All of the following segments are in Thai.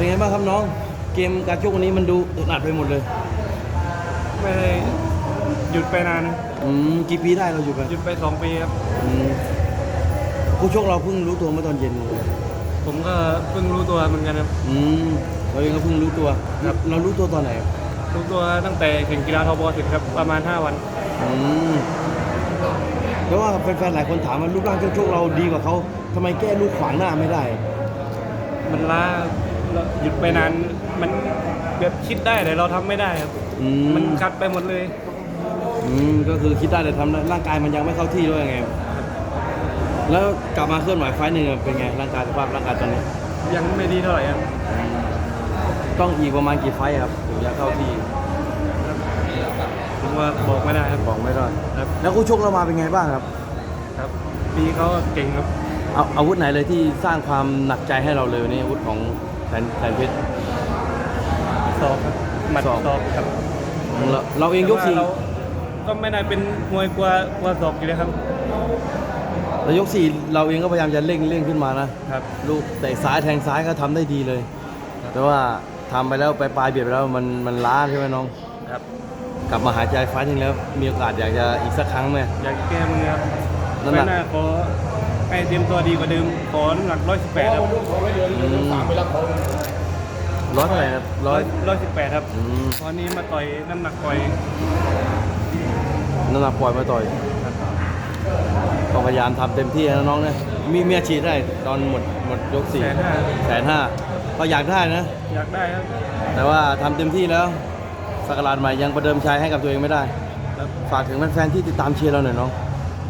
เป็นไงบ้างครับน้อง เกมการชกวันนี้มันดูอึดอัดไปหมดเลย ไม่ได้หยุดไปนานอืมกี่ปีได้เราอยู่ไปหยุดไปสองปีครับอืมผู้ชกเราเพิ่งรู้ตัวเมื่อตอนเย็นผมก็เพิ่งรู้ตัวเหมือนกันครับ อืมเราเองก็เพิ่งรู้ตัวครับ เรารู้ตัวตอนไหนรู้ตัวตั้งแต่แข่งกีฬาทบสิบครับประมาณ 5 วัน อืมแต่ว่าแฟนๆหลายคนถามว่ารูปร่างชกๆเราดีกว่าเขาทำไมแก้ลูกขวางหน้าไม่ได้ มันล้า แล้วหยุดไปนานมันแบบคิดได้แต่เราทำไม่ได้ครับ อืม มันคัดไปหมดเลย อืมก็คือคิดได้แต่ทำได้ร่างกายมันยังไม่เข้าที่ด้วยไง แล้วกลับมาเคลื่อนไหวไฟล์หนึ่งเป็นไงร่างกายสภาพร่างกายตอนนี้ ยังไม่ดีเท่าไหร่ครับต้องอีกประมาณกี่ไฟล์ครับถึงจะเข้าที่ผมว่าบอกไม่ได้ครับบอกไม่ได้ครับแล้วคู่ชกเรามาเป็นไงบ้างครับ ครับปีเขาก็เก่งครับเอาอาวุธไหนเลยที่สร้างความหนักใจให้เราเลยวันนี่อาวุธของ แทนแทนเพชรสอบครับหมัดศอกสอบครับเราเราเองยกสี่แต่ว่าเราก็ไม่ได้เป็นมวยกลัวกลัวสอบอยู่เลยครับเรายกสี่เราเองก็พยายามจะเร่งเร่งขึ้นมานะครับ ลูกเตะซ้ายแทงซ้ายก็ทำได้ดีเลยแต่ว่าทำไปแล้วไปปลายเบียดไปแล้วมันมันล้าใช่ไหมน้อง ครับ กลับมาหายใจไฟล์หนึงแล้วมีโอกาสอยากจะอีกสักครั้งไหม อยากแก้มือครับน้ำหนัก ไม่น่าขอ ให้เตรียมตัวดีกว่าเดิมขอน้ำหนักร้อยสิบแปดครับอืมร้อยเท่าไหร่ครับร้อยร้อยสิบแปดครับอืมตอนนี้มาต่อยน้ำหนักปล่อยน้ำหนักปล่อยมาต่อยก็พยายามทำเต็มที่นะน้องนะมีเมียฉีดได้ตอนหมดหมดยกสี่แสนห้าแสนห้าก็อยากได้นะ อยากได้ครับแต่ว่าทำเต็มที่แล้วสักราชใหม่ยังประเดิมชัยให้กับตัวเองไม่ได้ ครับฝากถึงแฟนๆที่ติดตามเชียร์เราหน่อยน้อง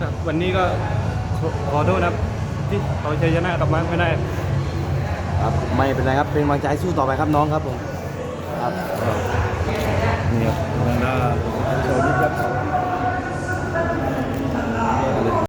ครับวันนี้ก็ ขอขอโทษนะครับที่เอาชัยชนะกลับมาไม่ได้ครับไม่เป็นไรครับเป็นกำลังใจสู้ต่อไปครับน้องครับผมครับนี่ครับทางด้าน